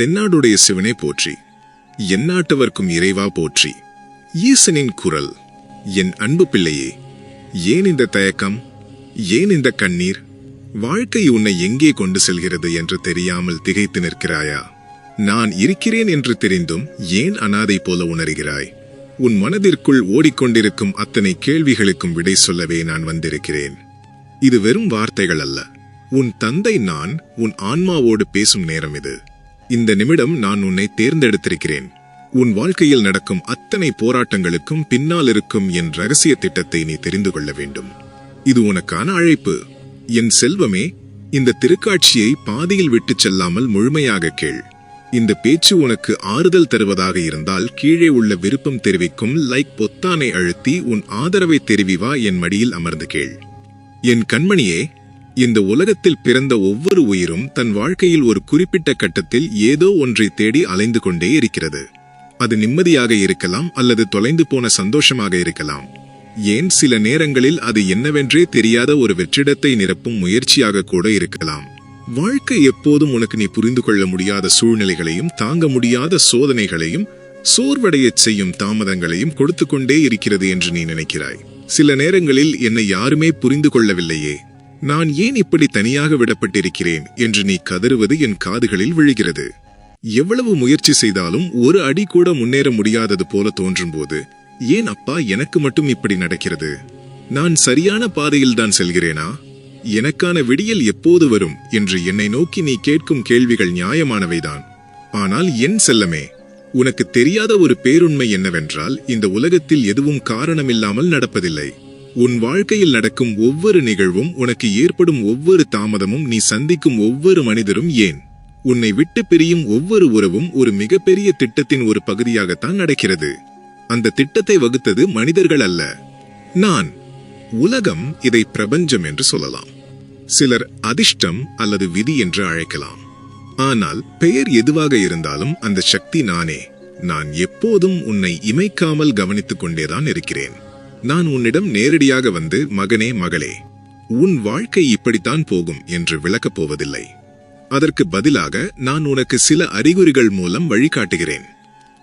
தென்னாடுடைய சிவனே போற்றி. எந்நாட்டவர்க்கும் இறைவா போற்றி. ஈசனின் குரல் என் அன்பு பிள்ளையே ஏன் இந்த தயக்கம்? ஏன் இந்த கண்ணீர்? வாழ்க்கை உன்னை எங்கே கொண்டு செல்கிறது என்று தெரியாமல் திகைத்து நிற்கிறாயா? நான் இருக்கிறேன் என்று தெரிந்தும் ஏன் அனாதை போல உணர்கிறாய்? உன் மனதிற்குள் ஓடிக்கொண்டிருக்கும் அத்தனை கேள்விகளுக்கும் விடை சொல்லவே நான் வந்திருக்கிறேன். இது வெறும் வார்த்தைகள் அல்ல. உன் தந்தை நான் உன் ஆன்மாவோடு பேசும் நேரம் இது. இந்த நிமிடம் நான் உன்னை தேர்ந்தெடுத்திருக்கிறேன். உன் வாழ்க்கையில் நடக்கும் அத்தனை போராட்டங்களுக்கும் பின்னால் இருக்கும் என் ரகசிய திட்டத்தை நீ தெரிந்து கொள்ள வேண்டும். இது உனக்கான அழைப்பு. என் செல்வமே இந்த திருக்காட்சியை பாதியில் விட்டுச் செல்லாமல் முழுமையாக கேள். இந்த பேச்சு உனக்கு ஆறுதல் தருவதாக இருந்தால் கீழே உள்ள விருப்பம் தெரிவிக்கும் லைக் பொத்தானை அழுத்தி உன் ஆதரவை தெரிவிவா என் மடியில் அமர்ந்து கேள். என் கண்மணியே இந்த உலகத்தில் பிறந்த ஒவ்வொரு உயிரும் தன் வாழ்க்கையில் ஒரு குறிப்பிட்ட கட்டத்தில் ஏதோ ஒன்றை தேடி அலைந்து கொண்டே இருக்கிறது. அது நிம்மதியாக இருக்கலாம் அல்லது தொலைந்து போன சந்தோஷமாக இருக்கலாம். ஏன் சில நேரங்களில் அது என்னவென்றே தெரியாத ஒரு வெற்றிடத்தை நிரப்பும் முயற்சியாக கூட இருக்கலாம். வாழ்க்கை எப்போதும் உனக்கு நீ புரிந்து கொள்ள முடியாத சூழ்நிலைகளையும் தாங்க முடியாத சோதனைகளையும் சோர்வடையச் செய்யும் தாமதங்களையும் கொடுத்து கொண்டே இருக்கிறது என்று நீ நினைக்கிறாய். சில நேரங்களில் என்னை யாருமே புரிந்து கொள்ளவில்லையே. நான் ஏன் இப்படி தனியாக விடப்பட்டிருக்கிறேன் என்று நீ கதறுவது என் காதுகளில் விழுகிறது. எவ்வளவு முயற்சி செய்தாலும் ஒரு அடி கூட முன்னேற முடியாதது போல தோன்றும்போது ஏன் அப்பா எனக்கு மட்டும் இப்படி நடக்கிறது? நான் சரியான பாதையில் தான் செல்கிறேனா? எனக்கான விடியல் எப்போது வரும் என்று என்னை நோக்கி நீ கேட்கும் கேள்விகள் நியாயமானவைதான். ஆனால் என் செல்லமே உனக்கு தெரியாத ஒரு பேருண்மை என்னவென்றால் இந்த உலகத்தில் எதுவும் காரணமில்லாமல் நடப்பதில்லை. உன் வாழ்க்கையில் நடக்கும் ஒவ்வொரு நிகழ்வும் உனக்கு ஏற்படும் ஒவ்வொரு தாமதமும் நீ சந்திக்கும் ஒவ்வொரு மனிதரும் ஏன்? உன்னை விட்டு பிரியும் ஒவ்வொரு உறவும் ஒரு மிகப்பெரிய திட்டத்தின் ஒரு பகுதியாகத்தான் நடக்கிறது. அந்த திட்டத்தை வகுத்தது மனிதர்கள் அல்ல. நான் உலகம் இதை பிரபஞ்சம் என்று சொல்லலாம். சிலர் அதிர்ஷ்டம் அல்லது விதி என்று அழைக்கலாம். ஆனால் பெயர் எதுவாக இருந்தாலும் அந்த சக்தி நானே. நான் எப்போதும் உன்னை இமைக்காமல் கவனித்துக் கொண்டேதான் இருக்கிறேன். நான் உன்னிடம் நேரடியாக வந்து மகனே மகளே உன் வாழ்க்கை இப்படித்தான் போகும் என்று விளக்கப் போவதில்லை. அதற்கு பதிலாக நான் உனக்கு சில அறிகுறிகள் மூலம் வழிகாட்டுகிறேன்.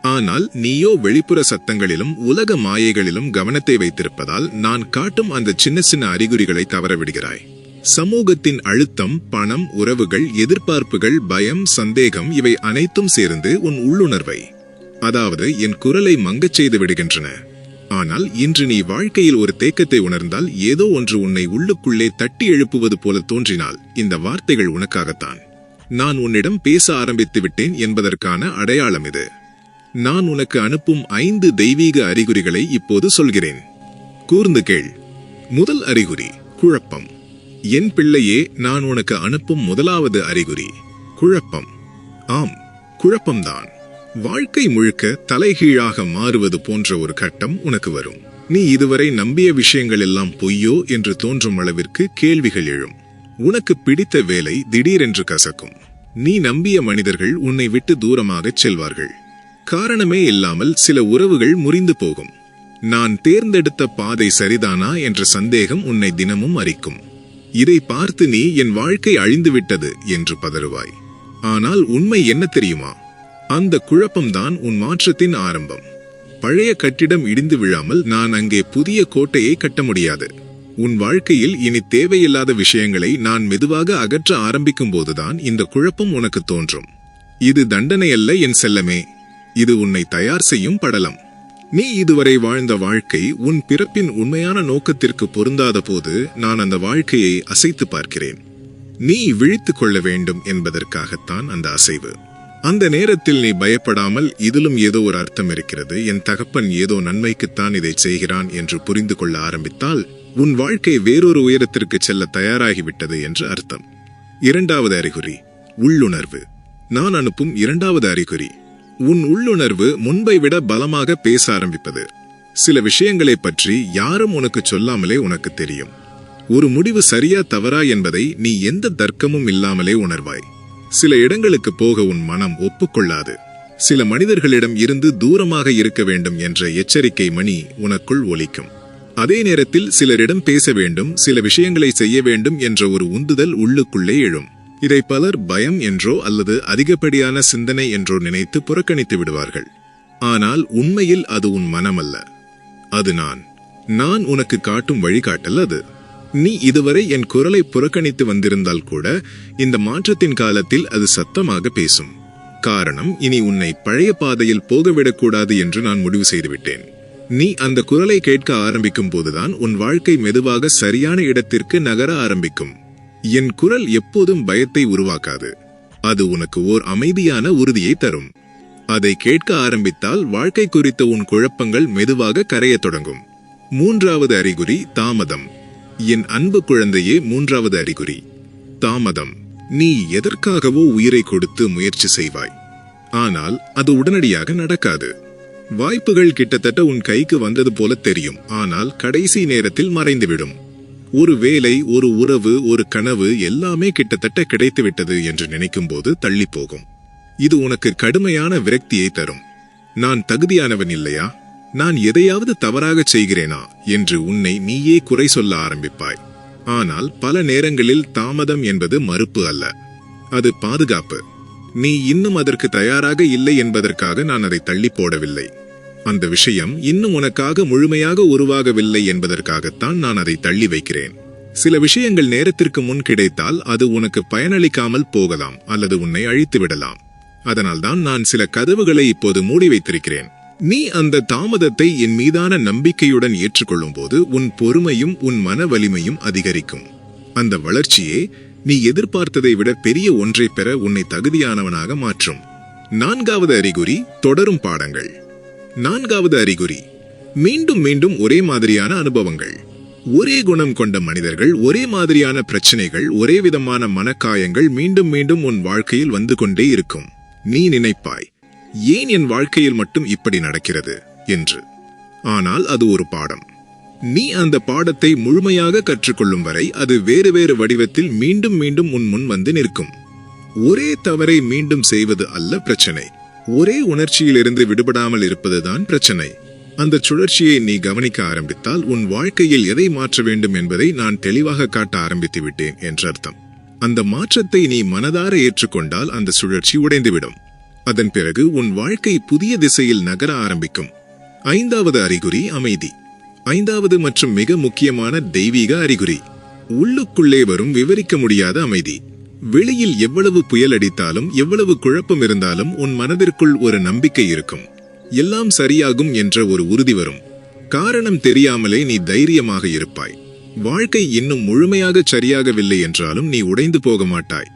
ஆனால் நீயோ வெளிப்புற சத்தங்களிலும் உலக மாயைகளிலும் கவனத்தை வைத்திருப்பதால் நான் காட்டும் அந்த சின்ன சின்ன அறிகுறிகளை தவறவிடுகிறாய். சமூகத்தின் அழுத்தம் பணம் உறவுகள் எதிர்பார்ப்புகள் பயம் சந்தேகம் இவை அனைத்தும் சேர்ந்து உன் உள்ளுணர்வை அதாவது என் குரலை மங்கச் செய்து விடுகின்றன. ஆனால் இன்று நீ வாழ்க்கையில் ஒரு தேக்கத்தை உணர்ந்தால் ஏதோ ஒன்று உன்னை உள்ளுக்குள்ளே தட்டி எழுப்புவது போல தோன்றினால் இந்த வார்த்தைகள் உனக்காகத்தான். நான் உன்னிடம் பேச ஆரம்பித்து விட்டேன் என்பதற்கான அடையாளம் இது. நான் உனக்கு அனுப்பும் ஐந்து தெய்வீக அறிகுறிகளை இப்போது சொல்கிறேன். கூர்ந்து கேள். முதல் அறிகுறி குழப்பம். என் பிள்ளையே நான் உனக்கு அனுப்பும் முதலாவது அறிகுறி குழப்பம். ஆம் குழப்பம்தான். வாழ்க்கை முழுக்க தலைகீழாக மாறுவது போன்ற ஒரு கட்டம் உனக்கு வரும். நீ இதுவரை நம்பிய விஷயங்கள் எல்லாம் பொய்யோ என்று தோன்றும் அளவிற்கு கேள்விகள் எழும். உனக்கு பிடித்த வேலை திடீரென்று கசக்கும். நீ நம்பிய மனிதர்கள் உன்னை விட்டு தூரமாகச் செல்வார்கள். காரணமே இல்லாமல் சில உறவுகள் முறிந்து போகும். நான் தேர்ந்தெடுத்த பாதை சரிதானா என்ற சந்தேகம் உன்னை தினமும் அரிக்கும். இதை பார்த்து நீ என் வாழ்க்கை அழிந்துவிட்டது என்று பதறுவாய். ஆனால் உண்மை என்ன தெரியுமா? அந்த குழப்பம்தான் உன் மாற்றத்தின் ஆரம்பம். பழைய கட்டிடம் இடிந்து விழாமல் நான் அங்கே புதிய கோட்டையை கட்ட முடியாது. உன் வாழ்க்கையில் இனி தேவையில்லாத விஷயங்களை நான் மெதுவாக அகற்ற ஆரம்பிக்கும் போதுதான் இந்த குழப்பம் உனக்கு தோன்றும். இது தண்டனை அல்ல என் செல்லமே. இது உன்னை தயார் செய்யும் படலம். நீ இதுவரை வாழ்ந்த வாழ்க்கை உன் பிறப்பின் உண்மையான நோக்கத்திற்கு பொருந்தாத போது நான் அந்த வாழ்க்கையை அசைத்து பார்க்கிறேன். நீ விழித்துக் கொள்ள வேண்டும் என்பதற்காகத்தான் அந்த அசைவு. அந்த நேரத்தில் நீ பயப்படாமல் இதிலும் ஏதோ ஒரு அர்த்தம் இருக்கிறது. என் தகப்பன் ஏதோ நன்மைக்குத்தான் இதை செய்கிறான் என்று புரிந்து கொள்ள ஆரம்பித்தால் உன் வாழ்க்கை வேறொரு உயரத்திற்கு செல்ல தயாராகிவிட்டது என்று அர்த்தம். இரண்டாவது அறிகுறி உள்ளுணர்வு. நான் அனுப்பும் இரண்டாவது அறிகுறி உன் உள்ளுணர்வு முன்பை விட பலமாக பேச ஆரம்பிப்பது. சில விஷயங்களை பற்றி யாரும் உனக்கு சொல்லாமலே உனக்கு தெரியும். ஒரு முடிவு சரியா தவறா என்பதை நீ எந்த தர்க்கமும் இல்லாமலே உணர்வாய். சில இடங்களுக்கு போக உன் மனம் ஒப்புக்கொள்ளாது. சில மனிதர்களிடம் இருந்து தூரமாக இருக்க வேண்டும் என்ற எச்சரிக்கை மணி உனக்குள் ஒலிக்கும். அதே நேரத்தில் சிலரிடம் பேச வேண்டும் சில விஷயங்களை செய்ய வேண்டும் என்ற ஒரு உந்துதல் உள்ளுக்குள்ளே எழும். இதை பலர் பயம் என்றோ அல்லது அதிகப்படியான சிந்தனை என்றோ நினைத்து புறக்கணித்து விடுவார்கள். ஆனால் உண்மையில் அது உன் மனமல்ல. அது நான். நான் உனக்கு காட்டும் வழிகாட்டல் அது. நீ இதுவரை என் குரலை புறக்கணித்து வந்திருந்தால் கூட இந்த மாற்றத்தின் காலத்தில் அது சத்தமாக பேசும். காரணம் இனி உன்னை பழைய பாதையில் போகவிடக்கூடாது என்று நான் முடிவு செய்துவிட்டேன். நீ அந்த குரலை கேட்க ஆரம்பிக்கும் போதுதான் உன் வாழ்க்கை மெதுவாக சரியான இடத்திற்கு நகர ஆரம்பிக்கும். என் குரல் எப்போதும் பயத்தை உருவாக்காது. அது உனக்கு ஓர் அமைதியான உறுதியை தரும். அதை கேட்க ஆரம்பித்தால் வாழ்க்கை குறித்த உன் குழப்பங்கள் மெதுவாக கரையத் தொடங்கும். மூன்றாவது அறிகுறி தாமதம். என் அன்பு குழந்தையே மூன்றாவது அறிகுறி. தாமதம். நீ எதற்காகவோ உயிரை கொடுத்து முயற்சி செய்வாய். ஆனால் அது உடனடியாக நடக்காது. வாய்ப்புகள் கிட்டத்தட்ட உன் கைக்கு வந்தது போல தெரியும். ஆனால் கடைசி நேரத்தில் மறைந்துவிடும். ஒரு வேலை ஒரு உறவு ஒரு கனவு எல்லாமே கிட்டத்தட்ட கிடைத்துவிட்டது என்று நினைக்கும் போது தள்ளி போகும் இது உனக்கு கடுமையான விரக்தியை தரும். நான் தகுதியானவன் இல்லையா? நான் எதையாவது தவறாக செய்கிறேனா என்று உன்னை நீயே குறை சொல்ல ஆரம்பிப்பாய். ஆனால் பல நேரங்களில் தாமதம் என்பது மறுப்பு அல்ல. அது பாதுகாப்பு. நீ இன்னும் அதற்கு தயாராக இல்லை என்பதற்காக நான் அதை தள்ளி போடவில்லை. அந்த விஷயம் இன்னும் உனக்காக முழுமையாக உருவாகவில்லை என்பதற்காகத்தான் நான் அதை தள்ளி வைக்கிறேன். சில விஷயங்கள் நேரத்திற்கு முன் கிடைத்தால் அது உனக்கு பயனளிக்காமல் போகலாம் அல்லது உன்னை அழித்து விடலாம். அதனால்தான் நான் சில கதவுகளை இப்போது மூடி வைத்திருக்கிறேன். நீ அந்த தாமதத்தை என் மீதான நம்பிக்கையுடன் ஏற்றுக்கொள்ளும் போது உன் பொறுமையும் உன் மன வலிமையும் அதிகரிக்கும். அந்த வளர்ச்சியே நீ எதிர்பார்த்ததை விட பெரிய ஒன்றை பெற உன்னை தகுதியானவனாக மாற்றும். நான்காவது அறிகுறி தொடரும் பாடங்கள். நான்காவது அறிகுறி மீண்டும் மீண்டும் ஒரே மாதிரியான அனுபவங்கள். ஒரே குணம் கொண்ட மனிதர்கள் ஒரே மாதிரியான பிரச்சனைகள் ஒரே விதமான மனக்காயங்கள் மீண்டும் மீண்டும் உன் வாழ்க்கையில் வந்து கொண்டே இருக்கும். நீ நினைப்பாய் ஏன் என் வாழ்க்கையில் மட்டும் இப்படி நடக்கிறது? என்று. ஆனால் அது ஒரு பாடம். நீ அந்த பாடத்தை முழுமையாக கற்றுக்கொள்ளும் வரை அது வேறு வேறு வடிவத்தில் மீண்டும் மீண்டும் உன் முன் வந்து நிற்கும். ஒரே தவறை மீண்டும் செய்வது அல்ல பிரச்சனை. ஒரே உணர்ச்சியிலிருந்து விடுபடாமல் இருப்பதுதான் பிரச்சனை. அந்த சுழற்சியை நீ கவனிக்க ஆரம்பித்தால் உன் வாழ்க்கையில் எதை மாற்ற வேண்டும் என்பதை நான் தெளிவாக காட்ட ஆரம்பித்து விட்டேன் என்றர்த்தம். அந்த மாற்றத்தை நீ மனதார ஏற்றுக்கொண்டால் அந்த சுழற்சி உடைந்துவிடும். அதன் பிறகு உன் வாழ்க்கை புதிய திசையில் நகர ஆரம்பிக்கும். ஐந்தாவது அறிகுறி அமைதி. ஐந்தாவது மற்றும் மிக முக்கியமான தெய்வீக அறிகுறி. உள்ளுக்குள்ளே வரும் விவரிக்க முடியாத அமைதி. வெளியில் எவ்வளவு புயல் அடித்தாலும் எவ்வளவு குழப்பம் இருந்தாலும் உன் மனதிற்குள் ஒரு நம்பிக்கை இருக்கும். எல்லாம் சரியாகும் என்ற ஒரு உறுதி வரும். காரணம் தெரியாமலே நீ தைரியமாக இருப்பாய். வாழ்க்கை இன்னும் முழுமையாக சரியாகவில்லை என்றாலும் நீ உடைந்து போக மாட்டாய்.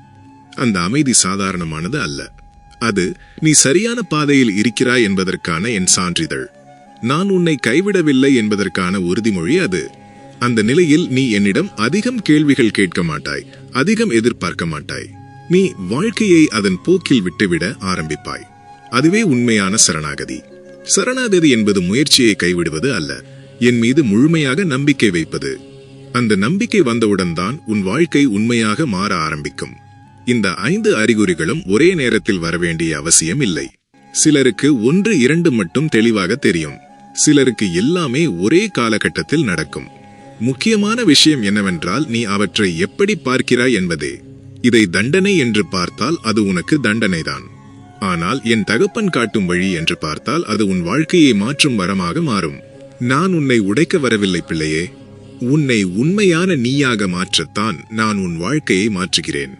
அந்த அமைதி சாதாரணமானது அல்ல. அது நீ சரியான பாதையில் இருக்கிறாய் என்பதற்கான என் சான்றிதழ். நான் உன்னை கைவிடவில்லை என்பதற்கான உறுதிமொழி அது. அந்த நிலையில் நீ என்னிடம் அதிகம் கேள்விகள் கேட்க மாட்டாய் அதிகம் எதிர்பார்க்க மாட்டாய். நீ வாழ்க்கையை அதன் போக்கில் விட்டுவிட ஆரம்பிப்பாய். அதுவே உண்மையான சரணாகதி. சரணாகதி என்பது முயற்சியை கைவிடுவது அல்ல என் மீது முழுமையாக நம்பிக்கை வைப்பது. அந்த நம்பிக்கை வந்தவுடன் தான் உன் வாழ்க்கை உண்மையாக மாற ஆரம்பிக்கும். இந்த ஐந்து அறிகுறிகளும் ஒரே நேரத்தில் வரவேண்டிய அவசியம் இல்லை. சிலருக்கு ஒன்று இரண்டு மட்டும் தெளிவாக தெரியும். சிலருக்கு எல்லாமே ஒரே காலகட்டத்தில் நடக்கும். முக்கியமான விஷயம் என்னவென்றால் நீ அவற்றை எப்படி பார்க்கிறாய் என்பதே. இதை தண்டனை என்று பார்த்தால் அது உனக்கு தண்டனைதான். ஆனால் என் தகப்பன் காட்டும் வழி என்று பார்த்தால் அது உன் வாழ்க்கையை மாற்றும் வரமாக மாறும். நான் உன்னை உடைக்க வரவில்லை பிள்ளையே. உன்னை உண்மையான நீயாக மாற்றத்தான் நான் உன் வாழ்க்கையை மாற்றுகிறேன்.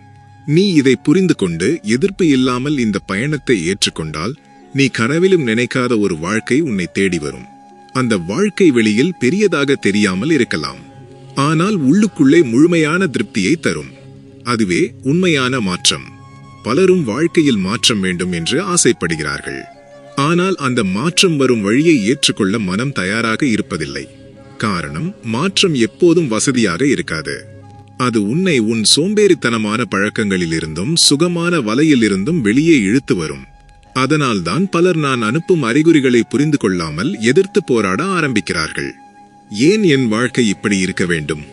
நீ இதை புரிந்து கொண்டு எதிர்ப்பு இல்லாமல் இந்த பயணத்தை ஏற்றுக்கொண்டால் நீ கனவிலும் நினைக்காத ஒரு வாழ்க்கை உன்னை தேடி வரும். அந்த வாழ்க்கை வெளியில் பெரியதாக தெரியாமல் இருக்கலாம். ஆனால் உள்ளுக்குள்ளே முழுமையான திருப்தியை தரும். அதுவே உண்மையான மாற்றம். பலரும் வாழ்க்கையில் மாற்றம் வேண்டும் என்று ஆசைப்படுகிறார்கள். ஆனால் அந்த மாற்றம் வரும் வழியை ஏற்றுக்கொள்ள மனம் தயாராக இருப்பதில்லை. காரணம் மாற்றம் எப்போதும் வசதியாக இருக்காது. அது உன்னை உன் சோம்பேறித்தனமான பழக்கங்களிலிருந்தும் சுகமான வலையிலிருந்தும் வெளியே இழுத்து வரும். அதனால்தான் பலர் நான் அனுப்பும் அறிகுறிகளை புரிந்து கொள்ளாமல் எதிர்த்து போராட ஆரம்பிக்கிறார்கள். ஏன் என் வாழ்க்கை இப்படி இருக்க வேண்டும்?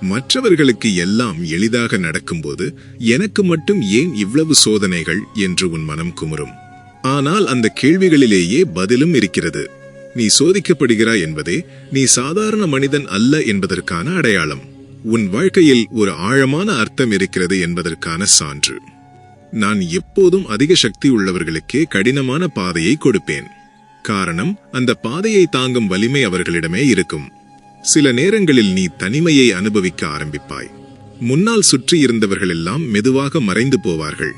மற்றவர்களுக்கு எல்லாம் எளிதாக நடக்கும்போது எனக்கு மட்டும் ஏன் இவ்வளவு சோதனைகள் என்று உன் மனம் குமுறும். ஆனால் அந்த கேள்விகளிலேயே பதிலும் இருக்கிறது. நீ சோதிக்கப்படுகிறாய் என்பதே நீ சாதாரண மனிதன் அல்ல என்பதற்கான அடையாளம். உன் வாழ்க்கையில் ஒரு ஆழமான அர்த்தம் இருக்கிறது என்பதற்கான சான்று. நான் எப்போதும் அதிக சக்தி உள்ளவர்களுக்கே கடினமான பாதையை கொடுப்பேன். காரணம் அந்த பாதையை தாங்கும் வலிமை அவர்களிடமே இருக்கும். சில நேரங்களில் நீ தனிமையை அனுபவிக்க ஆரம்பிப்பாய். முன்னால் சுற்றி இருந்தவர்களெல்லாம் மெதுவாக மறைந்து போவார்கள்.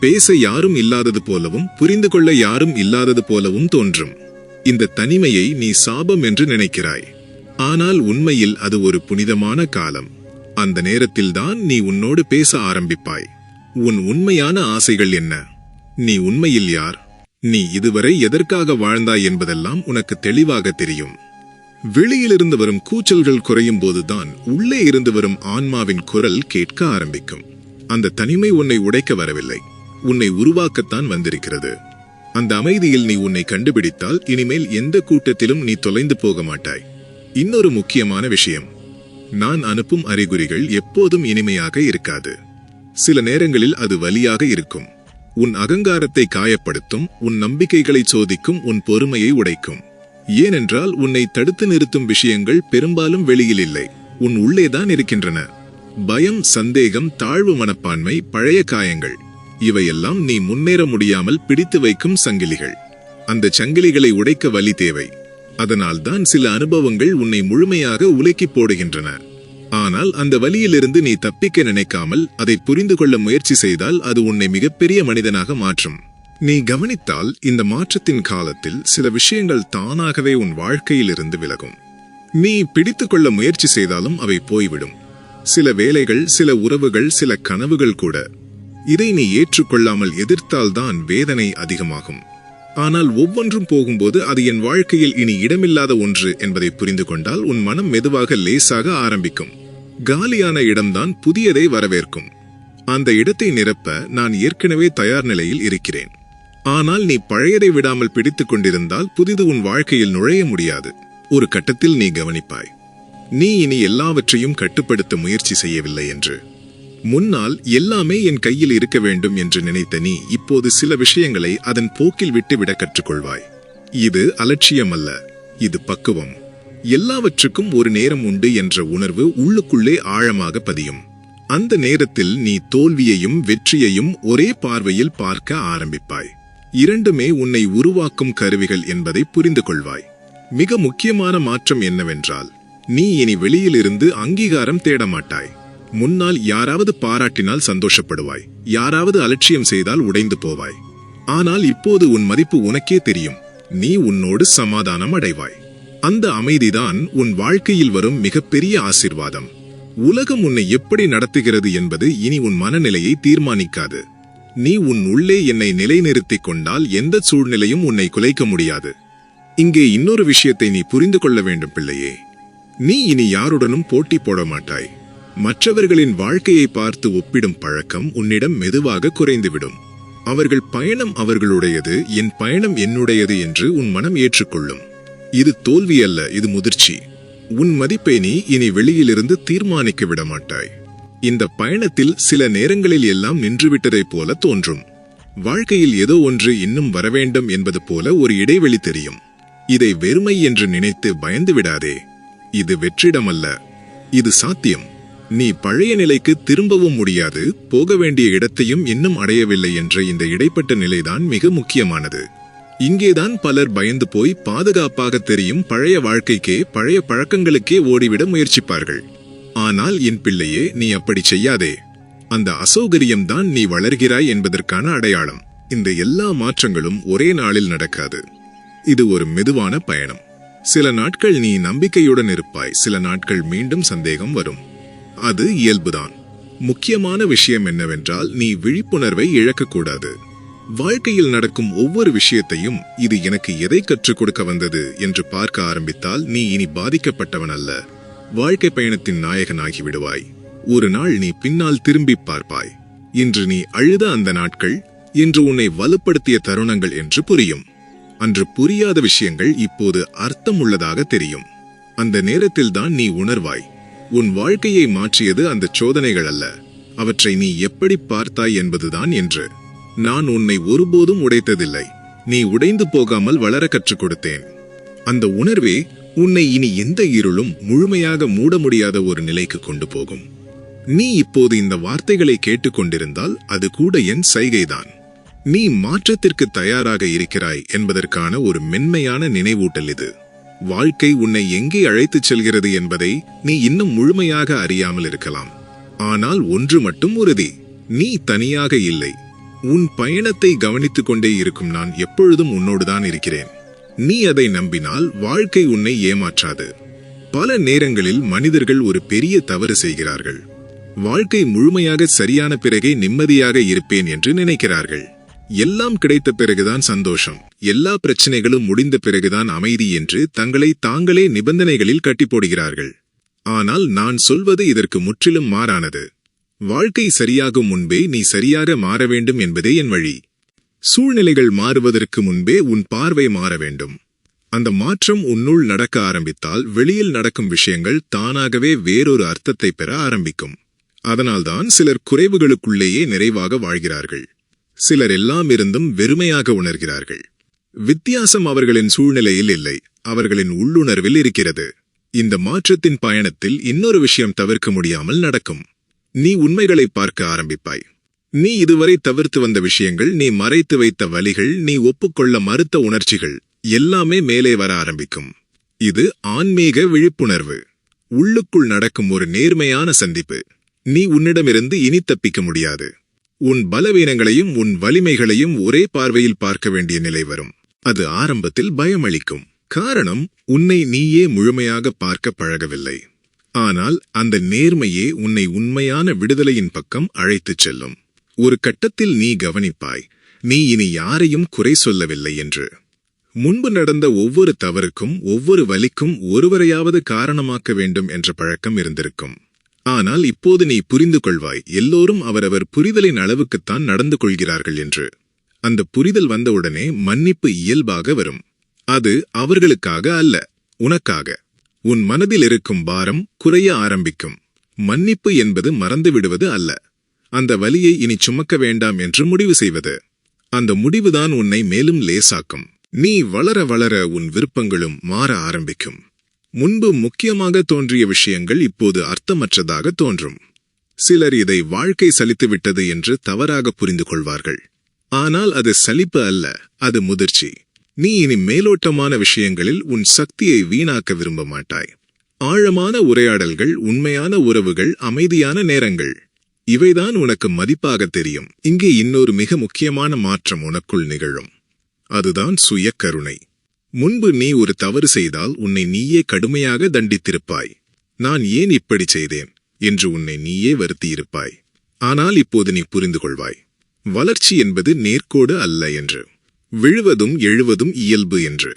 பேச யாரும் இல்லாதது போலவும் புரிந்து கொள்ள யாரும் இல்லாதது போலவும் தோன்றும். இந்த தனிமையை நீ சாபம் என்று நினைக்கிறாய். ஆனால் உண்மையில் அது ஒரு புனிதமான காலம். அந்த நேரத்தில்தான் நீ உன்னோடு பேச ஆரம்பிப்பாய். உன் உண்மையான ஆசைகள் என்ன? நீ உண்மையில் யார்? நீ இதுவரை எதற்காக வாழ்ந்தாய் என்பதெல்லாம் உனக்கு தெளிவாக தெரியும். வெளியிலிருந்து வரும் கூச்சல்கள் குறையும் போதுதான் உள்ளே இருந்து வரும் ஆன்மாவின் குரல் கேட்க ஆரம்பிக்கும். அந்த தனிமை உன்னை உடைக்க வரவில்லை. உன்னை உருவாக்கத்தான் வந்திருக்கிறது. அந்த அமைதியில் நீ உன்னை கண்டுபிடித்தால் இனிமேல் எந்த கூட்டத்திலும் நீ தொலைந்து போக மாட்டாய். இன்னொரு முக்கியமான விஷயம். நான் அனுப்பும் அறிகுறிகள் எப்போதும் இனிமையாக இருக்காது. சில நேரங்களில் அது வலியாக இருக்கும். உன் அகங்காரத்தை காயப்படுத்தும் உன் நம்பிக்கைகளை சோதிக்கும் உன் பொறுமையை உடைக்கும். ஏனென்றால் உன்னை தடுத்து நிறுத்தும் விஷயங்கள் பெரும்பாலும் வெளியில் இல்லை. உன் உள்ளேதான் இருக்கின்றன. பயம் சந்தேகம் தாழ்வு மனப்பான்மை பழைய காயங்கள். இவையெல்லாம் நீ முன்னேற முடியாமல் பிடித்து வைக்கும் சங்கிலிகள். அந்த சங்கிலிகளை உடைக்க வலி தேவை. அதனால்தான் சில அனுபவங்கள் உன்னை முழுமையாக உலக்கி போடுகின்றன. ஆனால் அந்த வழியிலிருந்து நீ தப்பிக்க நினைக்காமல் அதை புரிந்து கொள்ள முயற்சி செய்தால் அது உன்னை மிகப்பெரிய மனிதனாக மாற்றும். நீ கவனித்தால் இந்த மாற்றத்தின் காலத்தில் சில விஷயங்கள் தானாகவே உன் வாழ்க்கையிலிருந்து விலகும். நீ பிடித்துக்கொள்ள முயற்சி செய்தாலும் அவை போய்விடும். சில வேலைகள் சில உறவுகள் சில கனவுகள் கூட. இதை நீ ஏற்றுக்கொள்ளாமல் எதிர்த்தால்தான் வேதனை அதிகமாகும். ஆனால் ஒவ்வொன்றும் போகும்போது அது என் வாழ்க்கையில் இனி இடமில்லாத ஒன்று என்பதை புரிந்து கொண்டால் உன் மனம் மெதுவாக லேசாக ஆரம்பிக்கும். காலியான இடம்தான் புதியதை வரவேற்கும். அந்த இடத்தை நிரப்ப நான் ஏற்கனவே தயார் நிலையில் இருக்கிறேன். ஆனால் நீ பழையதை விடாமல் பிடித்துக் கொண்டிருந்தால் புதிது உன் வாழ்க்கையில் நுழைய முடியாது. ஒரு கட்டத்தில் நீ கவனிப்பாய். நீ இனி எல்லாவற்றையும் கட்டுப்படுத்த முயற்சி செய்யவில்லை என்று. முன்னால் எல்லாமே என் கையில் இருக்க வேண்டும் என்று நினைத்த நீ இப்போது சில விஷயங்களை அதன் போக்கில் விட்டுவிட கற்றுக்கொள்வாய். இது அலட்சியம் அல்ல இது பக்குவம். எல்லாவற்றுக்கும் ஒரு நேரம் உண்டு என்ற உணர்வு உள்ளுக்குள்ளே ஆழமாக பதியும். அந்த நேரத்தில் நீ தோல்வியையும் வெற்றியையும் ஒரே பார்வையில் பார்க்க ஆரம்பிப்பாய். இரண்டுமே உன்னை உருவாக்கும் கருவிகள் என்பதை புரிந்து கொள்வாய். மிக முக்கியமான மாற்றம் என்னவென்றால் நீ இனி வெளியிலிருந்து அங்கீகாரம் தேட மாட்டாய் முன்னால் யாராவது பாராட்டினால் சந்தோஷப்படுவாய். யாராவது அலட்சியம் செய்தால் உடைந்து போவாய். ஆனால் இப்போது உன் மதிப்பு உனக்கே தெரியும். நீ உன்னோடு சமாதானம் அடைவாய். அந்த அமைதிதான் உன் வாழ்க்கையில் வரும் மிகப்பெரிய ஆசிர்வாதம். உலகம் உன்னை எப்படி நடத்துகிறது என்பது இனி உன் மனநிலையை தீர்மானிக்காது. நீ உன் உள்ளே என்னை நிலைநிறுத்திக் கொண்டால் எந்த சூழ்நிலையும் உன்னை குலைக்க முடியாது. இங்கே இன்னொரு விஷயத்தை நீ புரிந்து கொள்ள வேண்டும் பிள்ளையே. நீ இனி யாருடனும் போட்டி போட மாட்டாய். மற்றவர்களின் வாழ்க்கையை பார்த்து ஒப்பிடும் பழக்கம் உன்னிடம் மெதுவாக குறைந்துவிடும். அவர்கள் பயணம் அவர்களுடையது என் பயணம் என்னுடையது என்று உன் மனம் ஏற்றுக்கொள்ளும். இது தோல்வி அல்ல இது முதிர்ச்சி. உன் மதிப்பை நீ இனி வெளியிலிருந்து தீர்மானிக்க விட மாட்டாய் இந்த பயணத்தில் சில நேரங்களில் எல்லாம் நின்றுவிட்டதைப் போல தோன்றும். வாழ்க்கையில் ஏதோ ஒன்று இன்னும் வரவேண்டும் என்பது போல ஒரு இடைவெளி தெரியும். இதை வெறுமை என்று நினைத்து பயந்து விடாதே. இது வெற்றிடமல்ல. இது சாத்தியம். நீ பழைய நிலைக்கு திரும்பவும் முடியாது போக வேண்டிய இடத்தையும் இன்னும் அடையவில்லை என்ற இந்த இடைப்பட்ட நிலைதான் மிக முக்கியமானது. இங்கேதான் பலர் பயந்து போய் பாதுகாப்பாக தெரியும் பழைய வாழ்க்கைக்கே பழைய பழக்கங்களுக்கே ஓடிவிட முயற்சிப்பார்கள். ஆனால் என் பிள்ளையே நீ அப்படி செய்யாதே. அந்த அசௌகரியம்தான் நீ வளர்கிறாய் என்பதற்கான அடையாளம். இந்த எல்லா மாற்றங்களும் ஒரே நாளில் நடக்காது. இது ஒரு மெதுவான பயணம். சில நாட்கள் நீ நம்பிக்கையுடன் இருப்பாய் சில நாட்கள் மீண்டும் சந்தேகம் வரும். அது இயல்புதான். முக்கியமான விஷயம் என்னவென்றால் நீ விழிப்புணர்வை இழக்கக்கூடாது. வாழ்க்கையில் நடக்கும் ஒவ்வொரு விஷயத்தையும் இது எனக்கு எதை கற்றுக் கொடுக்க வந்தது என்று பார்க்க ஆரம்பித்தால் நீ இனி பாதிக்கப்பட்டவன் அல்ல வாழ்க்கை பயணத்தின் நாயகனாகி விடுவாய். ஒரு நாள் நீ பின்னால் திரும்பி பார்ப்பாய். இன்று நீ அழுத அந்த நாட்கள் இன்று உன்னை வலுப்படுத்திய தருணங்கள் என்று புரியும். அன்று புரியாத விஷயங்கள் இப்போது அர்த்தம் உள்ளதாக தெரியும். அந்த நேரத்தில்தான் நீ உணர்வாய். உன் வாழ்க்கையை மாற்றியது அந்த சோதனைகள் அல்ல. அவற்றை நீ எப்படி பார்த்தாய் என்பதுதான் என்று. நான் உன்னை ஒருபோதும் உடைத்ததில்லை. நீ உடைந்து போகாமல் வளர கற்றுக் கொடுத்தேன். அந்த உணர்வே உன்னை இனி எந்த இருளும் முழுமையாக மூட முடியாத ஒரு நிலைக்கு கொண்டு போகும். நீ இப்போது இந்த வார்த்தைகளை கேட்டுக்கொண்டிருந்தால் அது கூட என் சைகைதான். நீ மாற்றத்திற்கு தயாராக இருக்கிறாய் என்பதற்கான ஒரு மென்மையான நினைவூட்டல் இது. வாழ்க்கை உன்னை எங்கே அழைத்துச் செல்கிறது என்பதை நீ இன்னும் முழுமையாக அறியாமல் இருக்கலாம். ஆனால் ஒன்று மட்டும் உறுதி. நீ தனியாக இல்லை. உன் பயணத்தை கவனித்துக் கொண்டே இருக்கும் நான் எப்பொழுதும் உன்னோடுதான் இருக்கிறேன். நீ அதை நம்பினால் வாழ்க்கை உன்னை ஏமாற்றாது. பல நேரங்களில் மனிதர்கள் ஒரு பெரிய தவறு செய்கிறார்கள். வாழ்க்கை முழுமையாக சரியான பிறகே நிம்மதியாக இருப்பேன் என்று நினைக்கிறார்கள். எல்லாம் கிடைத்த பிறகுதான் சந்தோஷம். எல்லா பிரச்சனைகளும் முடிந்த பிறகுதான் அமைதி என்று தங்களை தாங்களே நிபந்தனைகளில் கட்டிப்போடுகிறார்கள். ஆனால் நான் சொல்வது இதற்கு முற்றிலும் மாறானது. வாழ்க்கை சரியாகும் முன்பே நீ சரியாக மாற வேண்டும் என்பதே என் வழி. சூழ்நிலைகள் மாறுவதற்கு முன்பே உன் பார்வை மாற வேண்டும். அந்த மாற்றம் உன்னுள் நடக்க ஆரம்பித்தால் வெளியில் நடக்கும் விஷயங்கள் தானாகவே வேறொரு அர்த்தத்தை பெற ஆரம்பிக்கும். அதனால்தான் சிலர் குறைவுகளுக்குள்ளேயே நிறைவாக வாழ்கிறார்கள். சிலர் எல்லாம் இருந்தும் வெறுமையாக உணர்கிறார்கள். வித்தியாசம் அவர்களின் சூழ்நிலையில் இல்லை. அவர்களின் உள்ளுணர்வில் இருக்கிறது. இந்த மாற்றத்தின் பயணத்தில் இன்னொரு விஷயம் தவிர்க்க முடியாமல் நடக்கும். நீ உண்மைகளை பார்க்க ஆரம்பிப்பாய். நீ இதுவரை தவிர்த்து வந்த விஷயங்கள் நீ மறைத்து வைத்த வழிகள் நீ ஒப்புக்கொள்ள மறுத்த உணர்ச்சிகள் எல்லாமே மேலே வர ஆரம்பிக்கும். இது ஆன்மீக விழிப்புணர்வு. உள்ளுக்குள் நடக்கும் ஒரு நேர்மையான சந்திப்பு. நீ உன்னிடமிருந்து இனி தப்பிக்க முடியாது. உன் பலவீனங்களையும் உன் வலிமைகளையும் ஒரே பார்வையில் பார்க்க வேண்டிய நிலை வரும். அது ஆரம்பத்தில் பயமளிக்கும். காரணம் உன்னை நீயே முழுமையாக பார்க்க பழகவில்லை. ஆனால் அந்த நேர்மையே உன்னை உண்மையான விடுதலையின் பக்கம் அழைத்துச் செல்லும். ஒரு கட்டத்தில் நீ கவனிப்பாய் நீ இனி யாரையும் குறை சொல்லவில்லை என்று. முன்பு நடந்த ஒவ்வொரு தவறுக்கும் ஒவ்வொரு வலிக்கும் ஒருவரையாவது காரணமாக்க வேண்டும் என்ற பழக்கம் இருந்திருக்கும். ஆனால் இப்போது நீ புரிந்து கொள்வாய் எல்லோரும் அவரவர் புரிதலின் அளவுக்குத்தான் நடந்து கொள்கிறார்கள் என்று. அந்த புரிதல் வந்தவுடனே மன்னிப்பு இயல்பாக வரும். அது அவர்களுக்காக அல்ல உனக்காக. உன் மனதில் இருக்கும் பாரம் குறைய ஆரம்பிக்கும். மன்னிப்பு என்பது மறந்துவிடுவது அல்ல. அந்த வலியை இனி சுமக்க வேண்டாம் என்று முடிவு செய்வது. அந்த முடிவுதான் உன்னை மேலும் லேசாக்கும். நீ வளர வளர உன் விருப்பங்களும் மாற ஆரம்பிக்கும். முன்பு முக்கியமாக தோன்றிய விஷயங்கள் இப்போது அர்த்தமற்றதாக தோன்றும். சிலர் இதை வாழ்க்கை சலித்துவிட்டது என்று தவறாக புரிந்து கொள்வார்கள். ஆனால் அது சலிப்பு அல்ல அது முதிர்ச்சி. நீ இனி மேலோட்டமான விஷயங்களில் உன் சக்தியை வீணாக்க விரும்ப மாட்டாய் ஆழமான உரையாடல்கள் உண்மையான உறவுகள் அமைதியான நேரங்கள். இவைதான் உனக்கு மதிப்பாக தெரியும். இங்கே இன்னொரு மிக முக்கியமான மாற்றம் உனக்குள் நிகழும். அதுதான் சுய கருணை முன்பு நீ ஒரு தவறு செய்தால் உன்னை நீயே கடுமையாக தண்டித்திருப்பாய். நான் ஏன் இப்படி செய்தேன்? என்று உன்னை நீயே வருத்தியிருப்பாய். ஆனால் இப்போது நீ புரிந்து கொள்வாய் வளர்ச்சி என்பது நேர்கோடு அல்ல என்று. விழுவதும் எழுவதும் இயல்பு என்று.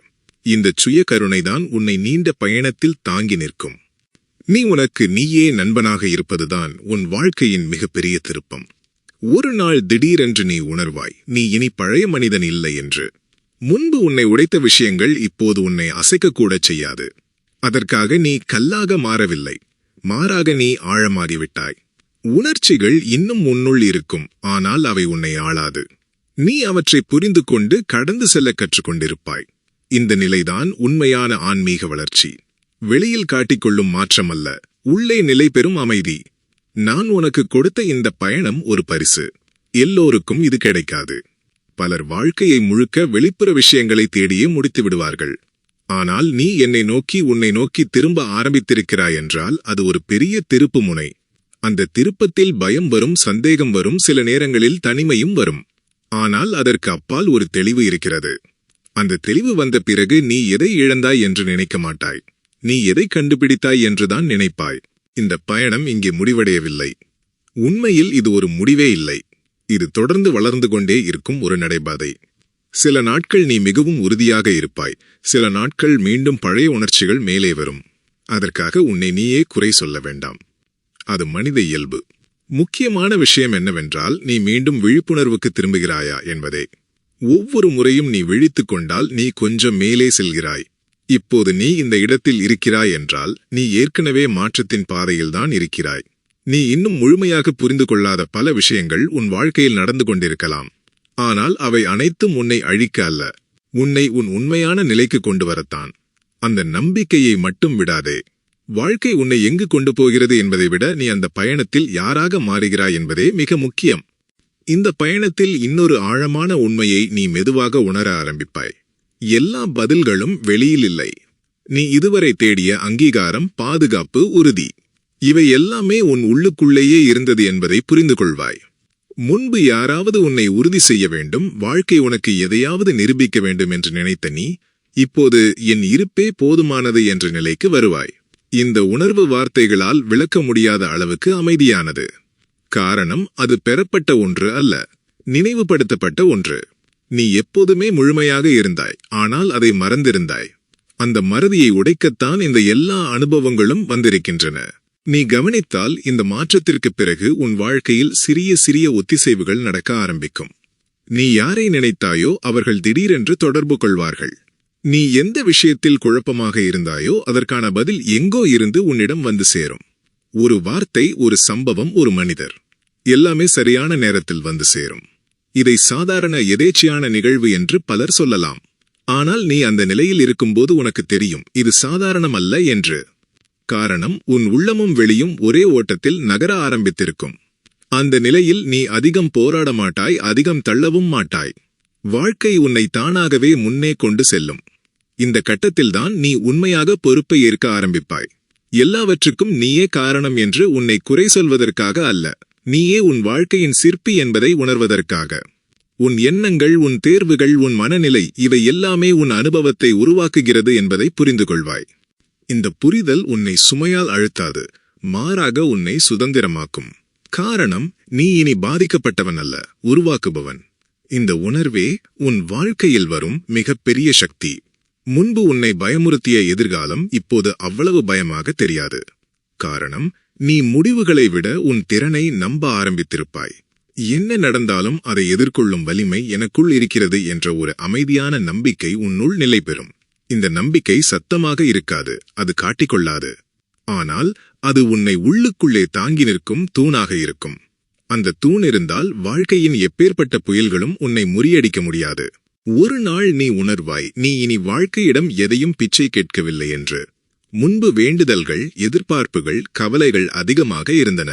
இந்த சுய கருணைதான் உன்னை நீண்ட பயணத்தில் தாங்கி நிற்கும். நீ உனக்கு நீயே நண்பனாக இருப்பதுதான் உன் வாழ்க்கையின் மிகப்பெரிய திருப்பம். ஒரு நாள் திடீரென்று நீ உணர்வாய் நீ இனி பழைய மனிதன் இல்லை என்று. முன்பு உன்னை உடைத்த விஷயங்கள் இப்போது உன்னை அசைக்கக்கூடச் செய்யாது. அதற்காக நீ கல்லாக மாறவில்லை. மாறாக நீ ஆழமாறிவிட்டாய் உணர்ச்சிகள் இன்னும் உன்னுள் இருக்கும். ஆனால் அவை உன்னை ஆளாது. நீ அவற்றை புரிந்து கொண்டு கடந்து செல்ல கற்றுக்கொண்டிருப்பாய். இந்த நிலைதான் உண்மையான ஆன்மீக வளர்ச்சி. வெளியில் காட்டிக்கொள்ளும் மாற்றமல்ல. உள்ளே நிலை பெறும் அமைதி. நான் உனக்கு கொடுத்த இந்த பயணம் ஒரு பரிசு. எல்லோருக்கும் இது கிடைக்காது. பலர் வாழ்க்கையை முழுக்க வெளிப்புற விஷயங்களை தேடியே முடித்து விடுவார்கள். ஆனால் நீ என்னை நோக்கி உன்னை நோக்கி திரும்ப ஆரம்பித்திருக்கிறாய் என்றால் அது ஒரு பெரிய திருப்பு முனை. அந்த திருப்பத்தில் பயம் வரும் சந்தேகம் வரும் சில நேரங்களில் தனிமையும் வரும். ஆனால் அதற்கு அப்பால் ஒரு தெளிவு இருக்கிறது. அந்த தெளிவு வந்த பிறகு நீ எதை இழந்தாய் என்று நினைக்க மாட்டாய். நீ எதை கண்டுபிடித்தாய் என்றுதான் நினைப்பாய். இந்த பயணம் இங்கே முடிவடையவில்லை. உண்மையில் இது ஒரு முடிவே இல்லை. இது தொடர்ந்து வளர்ந்து கொண்டே இருக்கும் ஒரு நடைபாதை. சில நாட்கள் நீ மிகவும் உறுதியாக இருப்பாய். சில நாட்கள் மீண்டும் பழைய உணர்ச்சிகள் மேலே வரும். அதற்காக உன்னை நீயே குறை சொல்ல வேண்டாம். அது மனித இயல்பு. முக்கியமான விஷயம் என்னவென்றால் நீ மீண்டும் விழிப்புணர்வுக்கு திரும்புகிறாயா என்பதே. ஒவ்வொரு முறையும் நீ விழித்துக் கொண்டால் நீ கொஞ்சம் மேலே செல்கிறாய். இப்போது நீ இந்த இடத்தில் இருக்கிறாய் என்றால் நீ ஏற்கனவே மாற்றத்தின் பாதையில்தான் இருக்கிறாய். நீ இன்னும் முழுமையாக புரிந்து கொள்ளாத பல விஷயங்கள் உன் வாழ்க்கையில் நடந்து கொண்டிருக்கலாம். ஆனால் அவை அனைத்தும் உன்னை அழிக்க அல்ல. உன்னை உன் உண்மையான நிலைக்கு கொண்டு வரத்தான். அந்த நம்பிக்கையை மட்டும் விடாதே. வாழ்க்கை உன்னை எங்கு கொண்டு போகிறது என்பதை விட நீ அந்த பயணத்தில் யாராக மாறுகிறாய் என்பதே மிக முக்கியம். இந்த பயணத்தில் இன்னொரு ஆழமான உண்மையை நீ மெதுவாக உணர ஆரம்பிப்பாய். எல்லா பதில்களும் வெளியில் இல்லை. நீ இதுவரை தேடிய அங்கீகாரம் பாதுகாப்பு உறுதி. இவை எல்லாமே உன் உள்ளுக்குள்ளேயே இருந்தது என்பதை புரிந்து கொள்வாய் முன்பு யாராவது உன்னை உறுதி செய்ய வேண்டும் வாழ்க்கை உனக்கு எதையாவது நிரூபிக்க வேண்டும் என்று நினைத்த நீ இப்போது என் இருப்பே போதுமானது என்ற நிலைக்கு வருவாய். இந்த உணர்வு வார்த்தைகளால் விளக்க முடியாத அளவுக்கு அமைதியானது. காரணம் அது பெறப்பட்ட ஒன்று அல்ல நினைவுபடுத்தப்பட்ட ஒன்று. நீ எப்போதுமே முழுமையாக இருந்தாய் ஆனால் அதை மறந்திருந்தாய். அந்த மறதியை உடைக்கத்தான் இந்த எல்லா அனுபவங்களும் வந்திருக்கின்றன. நீ கவனித்தால் இந்த மாற்றத்திற்குப் பிறகு உன் வாழ்க்கையில் சிறிய சிறிய ஒத்திசைவுகள் நடக்க ஆரம்பிக்கும். நீ யாரை நினைத்தாயோ அவர்கள் திடீரென்று தொடர்பு கொள்வார்கள். நீ எந்த விஷயத்தில் குழப்பமாக இருந்தாயோ அதற்கான பதில் எங்கோ இருந்து உன்னிடம் வந்து சேரும். ஒரு வார்த்தை ஒரு சம்பவம் ஒரு மனிதர். எல்லாமே சரியான நேரத்தில் வந்து சேரும். இதை சாதாரண எதேச்சியான நிகழ்வு என்று பலர் சொல்லலாம். ஆனால் நீ அந்த நிலையில் இருக்கும்போது உனக்கு தெரியும் இது சாதாரணமல்ல என்று. காரணம் உன் உள்ளமும் வெளியும் ஒரே ஓட்டத்தில் நகர ஆரம்பித்திருக்கும். அந்த நிலையில் நீ அதிகம் போராட மாட்டாய் அதிகம் தள்ளவும் மாட்டாய். வாழ்க்கை உன்னை தானாகவே முன்னே கொண்டு செல்லும். இந்த கட்டத்தில்தான் நீ உண்மையாக பொறுப்பை ஏற்க ஆரம்பிப்பாய். எல்லாவற்றுக்கும் நீயே காரணம் என்று உன்னை குறை சொல்வதற்காக அல்ல. நீயே உன் வாழ்க்கையின் சிற்பி என்பதை உணர்வதற்காக. உன் எண்ணங்கள் உன் தேர்வுகள் உன் மனநிலை இவை எல்லாமே உன் அனுபவத்தை உருவாக்குகிறது என்பதை புரிந்து கொள்வாய் இந்த புரிதல் உன்னை சுமையால் அழுத்தாது மாறாக உன்னை சுதந்திரமாக்கும். காரணம் நீ இனி பாதிக்கப்பட்டவன் அல்ல உருவாக்குபவன். இந்த உணர்வே உன் வாழ்க்கையில் வரும் மிகப்பெரிய சக்தி. முன்பு உன்னை பயமுறுத்திய எதிர்காலம் இப்போது அவ்வளவு பயமாக தெரியாது. காரணம் நீ முடிவுகளை விட உன் திறனை நம்ப ஆரம்பித்திருப்பாய். என்ன நடந்தாலும் அதை எதிர்கொள்ளும் வலிமை எனக்குள் இருக்கிறது என்ற ஒரு அமைதியான நம்பிக்கை உன்னுள் நிலை பெறும் இந்த நம்பிக்கை சத்தமாக இருக்காது அது காட்டிக்கொள்ளாது. ஆனால் அது உன்னை உள்ளுக்குள்ளே தாங்கி நிற்கும் தூணாக இருக்கும். அந்த தூண் இருந்தால் வாழ்க்கையின் எப்பேற்பட்ட புயல்களும் உன்னை முறியடிக்க முடியாது. ஒரு நாள் நீ உணர்வாய் நீ இனி வாழ்க்கையிடம் எதையும் பிச்சை கேட்கவில்லை என்று. முன்பு வேண்டுதல்கள் எதிர்பார்ப்புகள் கவலைகள் அதிகமாக இருந்தன.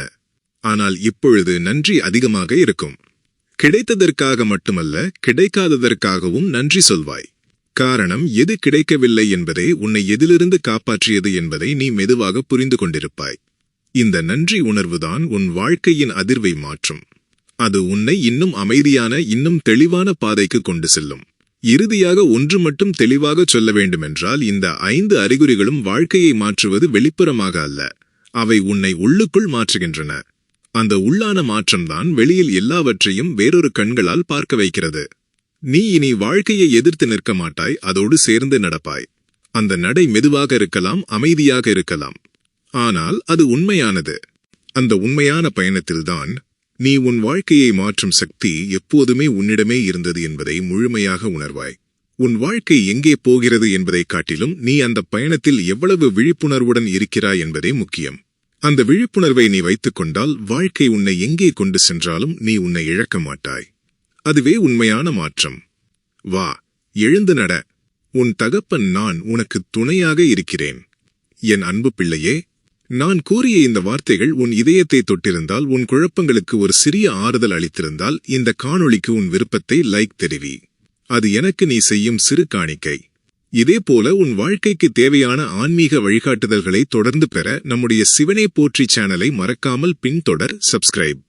ஆனால் இப்பொழுது நன்றி அதிகமாக இருக்கும். கிடைத்ததற்காக மட்டுமல்ல கிடைக்காததற்காகவும் நன்றி சொல்வாய். காரணம் எது கிடைக்கவில்லை என்பதே உன்னை எதிலிருந்து காப்பாற்றியது என்பதை நீ மெதுவாக புரிந்து கொண்டிருப்பாய். இந்த நன்றி உணர்வுதான் உன் வாழ்க்கையின் அதிர்வை மாற்றும். அது உன்னை இன்னும் அமைதியான இன்னும் தெளிவான பாதைக்கு கொண்டு செல்லும். இறுதியாக ஒன்று மட்டும் தெளிவாக சொல்ல வேண்டுமென்றால் இந்த ஐந்து அறிகுறிகளும் வாழ்க்கையை மாற்றுவது வெளிப்புறமாக அல்ல. அவை உன்னை உள்ளுக்குள் மாற்றுகின்றன. அந்த உள்ளான மாற்றம்தான் வெளியில் எல்லாவற்றையும் வேறொரு கண்களால் பார்க்க வைக்கிறது. நீ இனி வாழ்க்கையை எதிர்த்து நிற்க மாட்டாய் அதோடு சேர்ந்து நடப்பாய். அந்த நடை மெதுவாக இருக்கலாம் அமைதியாக இருக்கலாம். ஆனால் அது உண்மையானது. அந்த உண்மையான பயணத்தில்தான் நீ உன் வாழ்க்கையை மாற்றும் சக்தி எப்போதுமே உன்னிடமே இருந்தது என்பதை முழுமையாக உணர்வாய். உன் வாழ்க்கை எங்கே போகிறது என்பதைக் காட்டிலும் நீ அந்த பயணத்தில் எவ்வளவு விழிப்புணர்வுடன் இருக்கிறாய் என்பதே முக்கியம். அந்த விழிப்புணர்வை நீ வைத்துக் கொண்டால் வாழ்க்கை உன்னை எங்கே கொண்டு சென்றாலும் நீ உன்னை இழக்க மாட்டாய். அதுவே உண்மையான மாற்றம். வா எழுந்து நட. உன் தகப்பன் நான் உனக்கு துணையாக இருக்கிறேன். என் அன்பு பிள்ளையே நான் கூறிய இந்த வார்த்தைகள் உன் இதயத்தை தொட்டிருந்தால் உன் குழப்பங்களுக்கு ஒரு சிறிய ஆறுதல் அளித்திருந்தால் இந்த காணொளிக்கு உன் விருப்பத்தை லைக் தெரிவி. அது எனக்கு நீ செய்யும் சிறு காணிக்கை. இதேபோல உன் வாழ்க்கைக்கு தேவையான ஆன்மீக வழிகாட்டுதல்களை தொடர்ந்து பெற நம்முடைய சிவனை போற்றி சேனலை மறக்காமல் பின்தொடர் சப்ஸ்கிரைப்.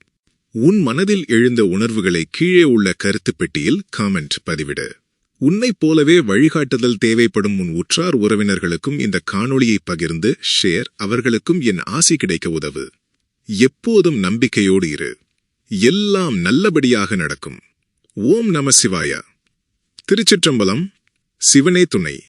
உன் மனதில் எழுந்த உணர்வுகளை கீழே உள்ள கருத்து பெட்டியில் காமெண்ட் பதிவிடு. உன்னைப் போலவே வழிகாட்டுதல் தேவைப்படும் உன் உற்றார் உறவினர்களுக்கும் இந்த காணொளியை பகிர்ந்து ஷேர் அவர்களுக்கும் என் ஆசி கிடைக்க உதவு. எப்போதும் நம்பிக்கையோடு இரு. எல்லாம் நல்லபடியாக நடக்கும். ஓம் நம சிவாயா. திருச்சிற்றம்பலம் சிவனே துணை.